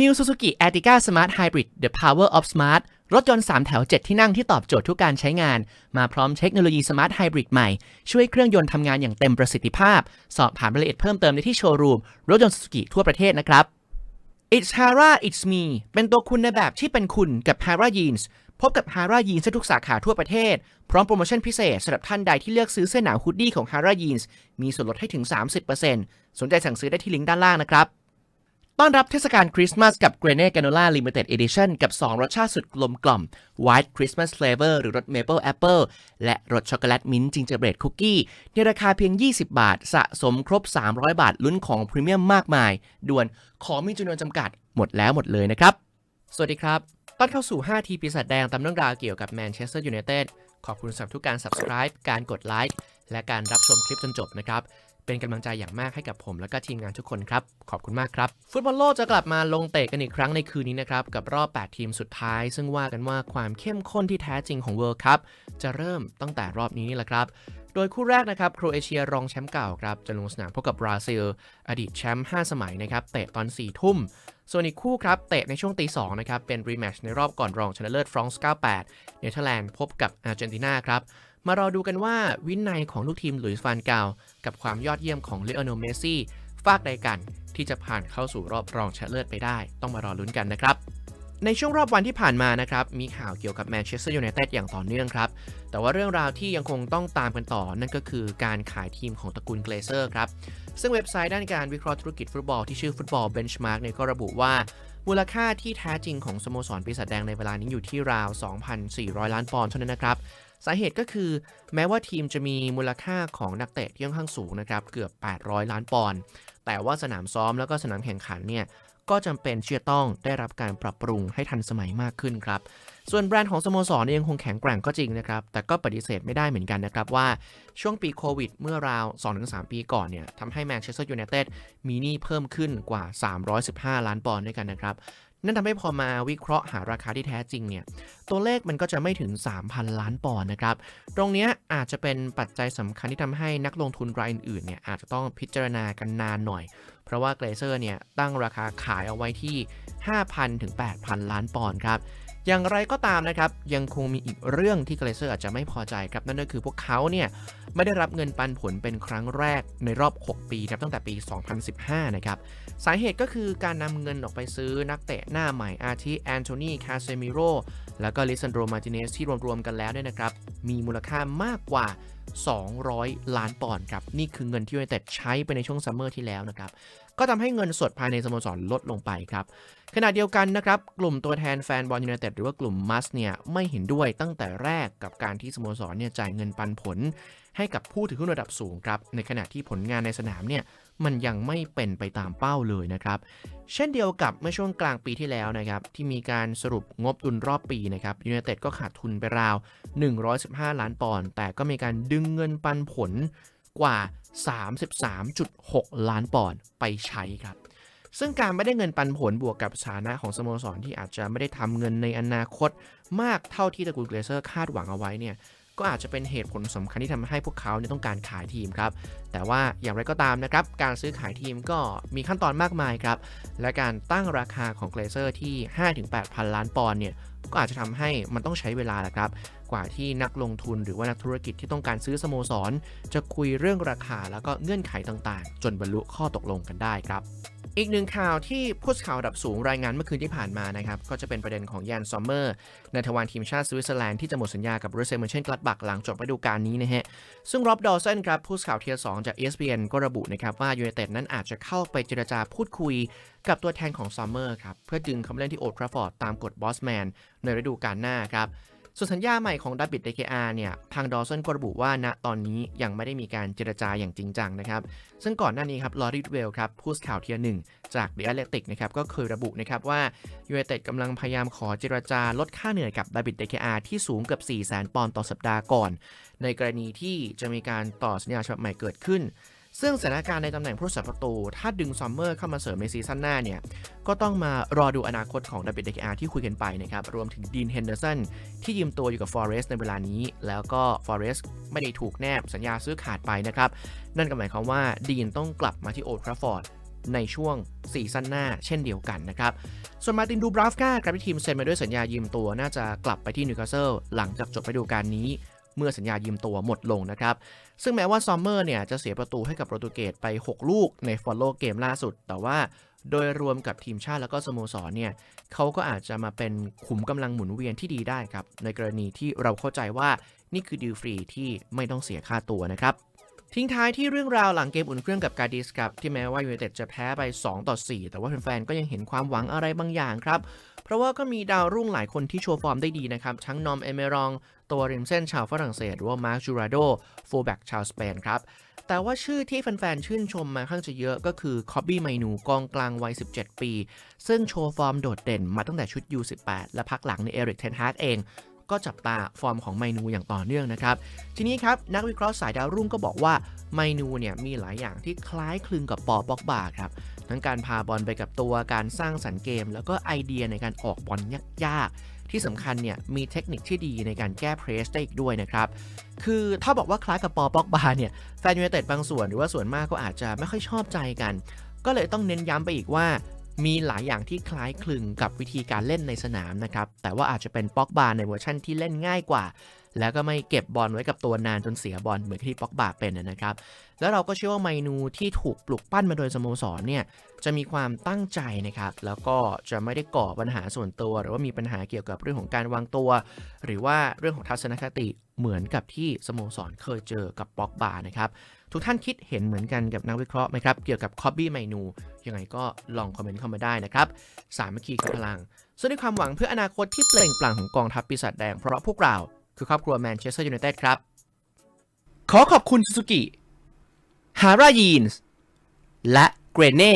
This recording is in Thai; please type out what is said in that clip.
New Suzuki Ertiga Smart Hybrid The Power of Smart รถยนต์ 3 แถว 7 ที่นั่งที่ตอบโจทย์ทุกการใช้งาน มาพร้อมเทคโนโลยี Smart Hybrid ใหม่ ช่วยเครื่องยนต์ทำงานอย่างเต็มประสิทธิภาพ สอบถามรายละเอียดเพิ่มเติมได้ที่โชว์รูม รถยนต์ Suzuki ทั่วประเทศนะครับ It's Hara It's Me เป็นตัวคุณในแบบที่เป็นคุณกับ Hara Jeans พบกับ Hara Jeans ทุกสาขาทั่วประเทศ พร้อมโปรโมชั่นพิเศษสำหรับท่านใดที่เลือกซื้อเสื้อหนาวฮูดดี้ของ Hara Jeans มีส่วนลดให้ถึง 30%สนใจสั่งซื้อได้ที่ลิงก์ด้านล่างนะครับ ต้อนรับเทศกาลคริสต์มาสกับ g r e n e Granola Limited Edition กับ 2 รสชาติสุดกลมกล่อม White Christmas Flavor หรือรส Maple Apple และรสช็อกโกแลตมิ้นท์จิงเจอร์เบรดคุกกี้ในราคาเพียง 20 บาท สะสมครบ 300 บาท ลุ้นของพรีเมียมมากมาย ด่วนของมีจำนวนจำกัดหมดแล้วหมดเลยนะครับ สวัสดีครับ ต้อนเข้าสู่ 5 ทีปีศาจแดงตามเรื่องราวเกี่ยวกับแมนเชสเตอร์ยูไนเต็ดขอบคุณสำหรับทุกการ subscribe การกดไลค์และการรับชมคลิปจนจบนะครับ เป็นกำลังใจอย่างมากให้กับผม และก็ทีมงานทุกคนครับ ขอบคุณมากครับ ฟุตบอลโลกจะกลับมาลงเตะกันอีกครั้งในคืนนี้นะครับ กับรอบ 8 ทีมสุดท้าย ซึ่งว่ากันว่าความเข้มข้นที่แท้จริงของ World Cup จะเริ่มตั้งแต่รอบนี้นี่แหละครับโดยคู่แรกนะครับโครเอเชียรองแชมป์เก่าครับจะลงสนามพบกับบราซิล อดีตแชมป์5สมัยนะครับเตะตอน4ทุ่ม ส่วนอีกคู่ครับเตะในช่วงตี2นะครับเป็นรีแมชในรอบก่อนรองชนะเลิศฟรองส์98 เนเธอร์แลนด์พบกับอาร์เจนตินาครับ มารอดูกันว่าวินัยของลูกทีมหลุยส์ฟานกาวกับความยอดเยี่ยมของเลโอนเมซี่ฝากใดกันที่จะผ่านเข้าสู่รอบรองชนะเลิศไปได้ ต้องมารอลุ้นกันนะครับ ในช่วงรอบวันที่ผ่านมานะครับ มีข่าวเกี่ยวกับแมนเชสเตอร์ยูไนเต็ดอย่างต่อเนื่องครับ แต่ว่าเรื่องราวที่ยังคงต้องตามกันต่อ นั่นก็คือการขายทีมของตระกูลเกรเซอร์ครับ ซึ่งเว็บไซต์ด้านการวิเคราะห์ธุรกิจฟุตบอลที่ชื่อฟุตบอลเบนช์มาร์กเนี่ยก็ระบุว่ามูลค่าที่แท้จริงของสโมสรปีศาจแดงในเวลานี้อยู่ที่ราว 2,400 ล้านปอนด์เท่านั้นนะครับ สาเหตุก็คือแม้ว่าทีมจะมีมูลค่าของนักเตะที่ค่อนข้างสูงนะครับเกือบ 800 ล้านปอนด์แต่ว่าสนามซ้อมแล้วก็สนามแข่งขันเนี่ยก็จำเป็นที่จะต้องได้รับการปรับปรุงให้ทันสมัยมากขึ้นครับ ส่วนแบรนด์ของสโมสรเนี่ยยังคงแข็งแกร่งก็จริงนะครับ แต่ก็ปฏิเสธไม่ได้เหมือนกันนะครับว่าช่วงปีโควิดเมื่อราว 2-3 ปีก่อนเนี่ยทำให้แมนเชสเตอร์ยูไนเต็ดมีหนี้เพิ่มขึ้นกว่า 315 ล้านปอนด์ด้วยกันนะครับ นั่นทำให้พอมาวิเคราะห์หาราคาที่แท้จริงเนี่ยตัวเลขมันก็จะไม่ถึง 3,000 ล้านปอนด์นะครับ ตรงนี้อาจจะเป็นปัจจัยสำคัญที่ทำให้นักลงทุนรายอื่นๆเนี่ยอาจจะต้องพิจารณากันนานหน่อย เพราะว่าเกรเซอร์เนี่ยตั้งราคาขายเอาไว้ที่ 5,000ถึง8,000 ล้านปอนด์ครับ อย่างไรก็ตามนะครับ ยังคงมีอีกเรื่องที่เกรเซอร์อาจจะไม่พอใจครับ นั่นก็คือพวกเขาเนี่ยไม่ได้รับเงินปันผลเป็นครั้งแรกในรอบ 6 ปีครับตั้งแต่ปี 2015 นะครับ สาเหตุก็คือการนำเงินออกไปซื้อนักเตะหน้าใหม่อาทิแอนโทนีคาเซมิโรแล้วก็ลิซันโดมาติเนสที่รวมๆกันแล้วเนี่ยนะครับ มีมูลค่ามากกว่า 200 ล้านปอนด์ครับ นี่คือเงินที่ยูไนเต็ดใช้ไปในช่วงซัมเมอร์ที่แล้วนะครับ ก็ทำให้เงินสดภายในสโมสรลดลงไปครับขณะเดียวกันนะครับ กลุ่มตัวแทนแฟนบอลยูไนเต็ดหรือว่ากลุ่มมัสเนี่ยไม่เห็นด้วยตั้งแต่แรกกับการที่สโมสรเนี่ยจ่ายเงินปันผล ให้กับผู้ถือหุ้นระดับสูงครับในขณะที่ผลงานในสนามเนี่ยมันยังไม่เป็นไปตามเป้าเลยนะครับ เช่นเดียวกับเมื่อช่วงกลางปีที่แล้วนะครับ ที่มีการสรุปงบดุลรอบปีนะครับยูไนเต็ดก็ขาดทุนไปราว 115 ล้านปอนด์แต่ก็มีการดึงเงินปันผล กว่า 33.6 ล้านปอนด์ไปใช้ครับ ซึ่งการไม่ได้เงินปันผลบวกกับสถานะของสโมสรที่อาจจะไม่ได้ทำเงินในอนาคตมากเท่าที่ตระกูลเกรเซอร์คาดหวังเอาไว้เนี่ย ก็อาจจะเป็นเหตุผลสำคัญที่ทำให้พวกเขาเนี่ยต้องการขายทีมครับ แต่ว่าอย่างไรก็ตามนะครับ การซื้อขายทีมก็มีขั้นตอนมากมายครับ และการตั้งราคาของเกรเซอร์ที่ 5-8 พันล้านปอนด์เนี่ย ก็อาจจะทำให้มันต้องใช้เวลาแหละครับ กว่าที่นักลงทุนหรือว่านักธุรกิจที่ต้องการซื้อสโมสร จะคุยเรื่องราคาแล้วก็เงื่อนไขต่างๆ จนบรรลุข้อตกลงกันได้ครับ อีกหนึ่งข่าวที่ผู้สื่อข่าวระดับสูงรายงานเมื่อคืนที่ผ่านมานะครับ ก็จะเป็นประเด็นของยานซอมเมอร์ในทวารทีมชาติสวิตเซอร์แลนด์ที่จะหมดสัญญากับรูเซมเชนกลัดบักหลังจบฤดูกาลนี้นะฮะ ซึ่งร็อบดอลสันครับผู้สื่อข่าวเทียร์สจาก ESPN ก็ระบุนะครับว่ายูไนเต็ดนั้นอาจจะเข้าไปเจรจาพูดคุยกับตัวแทนของซัมเมอร์ครับเพื่อดึงเขาเล่นที่โอทราฟอร์ดตามกฎบอสแมนในฤดูกาลหน้าครับ ส่วนสัญญาใหม่ของดับบิดเดคอาร์เนี่ย ทางดอสันก็ระบุว่าณตอนนี้ยังไม่ได้มีการเจรจาอย่างจริงจังนะครับ ซึ่งก่อนหน้านี้ครับลอริดเวลครับผู้สข่าวเทียร์หนึ่งจากเดอะเลติกนะครับก็เคยระบุนะครับว่ายูไนเต็ดกำลังพยายามขอเจรจาลดค่าเหนื่อยกับดับบิดเดคอาร์ที่สูงเกือบ4 0 0 0 0 0ปอนด์ต่อสัปดาห์ก่อน ในกรณีที่จะมีการต่อสัญญาฉบับใหม่เกิดขึ้น ซึ่งสถานการณ์ในตำแหน่งผู้รักษาประตู ถ้าดึงซัมเมอร์เข้ามาเสริมในซีซั่นหน้าเนี่ย ก็ต้องมารอดูอนาคตของดับเบิลเดอาร์ที่คุยกันไปนะครับ รวมถึงดีนเฮนเดอร์สันที่ยืมตัวอยู่กับฟอเรสในเวลานี้ แล้วก็ฟอเรสไม่ได้ถูกแนบสัญญาซื้อขาดไปนะครับ นั่นก็หมายความว่าดีนต้องกลับมาที่โอ d ทราฟอร์ดในช่วงซีซั่นหน้าเช่นเดียวกันนะครับ ส่วนมาตินดูบราฟกาครับที่ทีมเซ็นมาด้วยสัญญายืมตัวน่าจะกลับไปที่นิวคาสเซิลหลังจากจบฤดูกาลนี้ เมื่อสัญญายืมตัวหมดลงนะครับ ซึ่งแม้ว่าซอมเมอร์เนี่ยจะเสียประตูให้กับโปรตุเกสไป 6 ลูกในฟอลโลเกมล่าสุด แต่ว่าโดยรวมกับทีมชาติแล้วก็สโมสรเนี่ยเขาก็อาจจะมาเป็นขุมกำลังหมุนเวียนที่ดีได้ครับ ในกรณีที่เราเข้าใจว่านี่คือดีลฟรีที่ไม่ต้องเสียค่าตัวนะครับทิ้งท้ายที่เรื่องราวหลังเกมอุ่นเครื่องกับกาดิสครับที่แม้ว่ายูไนเต็ดจะแพ้ไป 2 ต่อ 4 แต่ว่าแฟนๆก็ยังเห็นความหวังอะไรบางอย่างครับ เพราะว่าก็มีดาวรุ่งหลายคนที่โชว์ฟอร์มได้ดีนะครับ ทั้งนอมเอเมรอง ตัวริมเส้นชาวฝรั่งเศสหรือว่ามาร์คจูราโดโฟแบ็กชาวสเปนครับ แต่ว่าชื่อที่แฟนๆ ชื่นชมมาข้างจะเยอะก็คือคอบบี้ไมนูกองกลางวัย 17 ปี ซึ่งโชว์ฟอร์มโดดเด่นมาตั้งแต่ชุด U18 และพักหลังในเอริกเทนฮากเองก็จับตาฟอร์มของไมนูอย่างต่อเนื่องนะครับ ทีนี้ครับ นักวิเคราะห์สายดาวรุ่งก็บอกว่าไมนูเนี่ยมีหลายอย่างที่คล้ายคลึงกับปอบ็อกบาครับ ทั้งการพาบอลไปกับตัวการสร้างสรรค์เกม แล้วก็ไอเดียในการออกบอลยากๆ ที่สำคัญเนี่ยมีเทคนิคที่ดีในการแก้เพรสได้อีกด้วยนะครับ คือถ้าบอกว่าคล้ายกับปอบ็อกบาเนี่ยแฟนยูไนเต็ดบางส่วนหรือว่าส่วนมากก็อาจจะไม่ค่อยชอบใจกัน ก็เลยต้องเน้นย้ำไปอีกว่ามีหลายอย่างที่คล้ายคลึงกับวิธีการเล่นในสนามนะครับ แต่ว่าอาจจะเป็นป็อกบาในเวอร์ชั่นที่เล่นง่ายกว่า แล้วก็ไม่เก็บบอลไว้กับตัวนานจนเสียบอลเหมือนที่ป็อกบาเป็นนะครับ แล้วเราก็เชื่อว่าไมนูที่ถูกปลุกปั้นมาโดยสโมสรเนี่ยจะมีความตั้งใจนะครับ แล้วก็จะไม่ได้ก่อปัญหาส่วนตัว หรือว่ามีปัญหาเกี่ยวกับเรื่องของการวางตัว หรือว่าเรื่องของทัศนคติเหมือนกับที่สโมสรเคยเจอกับป็อกบานะครับ ทุกท่านคิดเห็นเหมือนกันกับนักวิเคราะห์ไหมครับ เกี่ยวกับคอบบี้ไมนูยังไงก็ลองคอมเมนต์เข้ามาได้นะครับ สามัคคีคือพลังส่วนในความหวังเพื่ออนาคตที่เปล่งปลั่งของกองทัพปีศาจแดงเพราะพวกเราคือครอบครัวแมนเชสเตอร์ยูไนเต็ดครับขอขอบคุณซูซูกิ ฮารายีนส์และเกรเน่